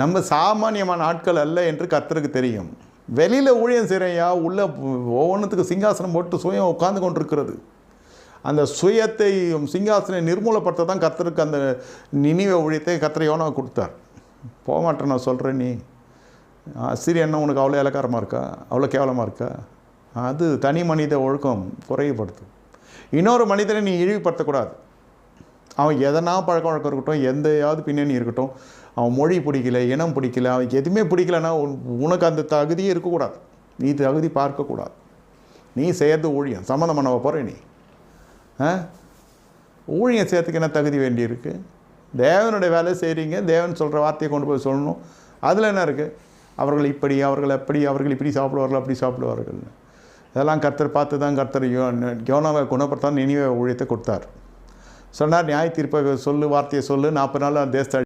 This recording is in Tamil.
நம்ம சாமானியமான ஆட்கள் அல்ல என்று கர்த்தருக்கு தெரியும். வெளியில் ஊழியம் செய்கிறையா உள்ள ஒவ்வொன்றுத்துக்கு சிங்காசனம் போட்டு சுயம் உட்கார்ந்து கொண்டிருக்கிறது. அந்த சுயத்தை சிங்காசனை நிர்மூலப்படுத்த தான் கர்த்தருக்கு அந்த நினைவ ஊழியத்தை கர்த்தர் யோனா கொடுத்தார். போகமாட்டேன் நான் சொல்கிறேன் நீ. சரி என்ன உனக்கு அவ்வளோ இலக்காரமாக இருக்கா? அவ்வளோ கேவலமாக இருக்கா? அது தனி மனித ஒழுக்கம் குறைவுபடுத்தும். இன்னொரு மனிதனை நீ இழிவுபடுத்தக்கூடாது. அவன் எதனா பழக்க வழக்கம் இருக்கட்டும் எந்தையாவது பின்னணி இருக்கட்டும் அவன் மொழி பிடிக்கல இனம் பிடிக்கல அவன் எதுவுமே பிடிக்கலன்னா உன்- உனக்கு அந்த தகுதியே இருக்கக்கூடாது. நீ தகுதி பார்க்கக்கூடாது. நீ சேர்ந்து ஊழியம் சம்மந்தம் பண்ண போகிற நீ. ஆ? ஊழியம் செய்கிறதுக்கு என்ன தகுதி வேண்டியிருக்கு தேவனுடைய வேலை செய்கிறீங்க தேவன் சொல்கிற வார்த்தையை கொண்டு போய் சொல்லணும். அதில் என்ன இருக்குது அவர்கள் இப்படி அவர்கள் அப்படி அவர்கள் இப்படி சாப்பிடுவார்கள் அப்படி சாப்பிடுவார்கள். இதெல்லாம் கர்த்தர் பார்த்து தான் கர்த்தர் யோ யோனாவை குணப்படுத்தான் நினைவை ஊழியத்தை கொடுத்தார். சொன்னார் நியாய தீர்ப்பை சொல்லு வார்த்தையை சொல்லு நாற்பது நாள் தேசத்தை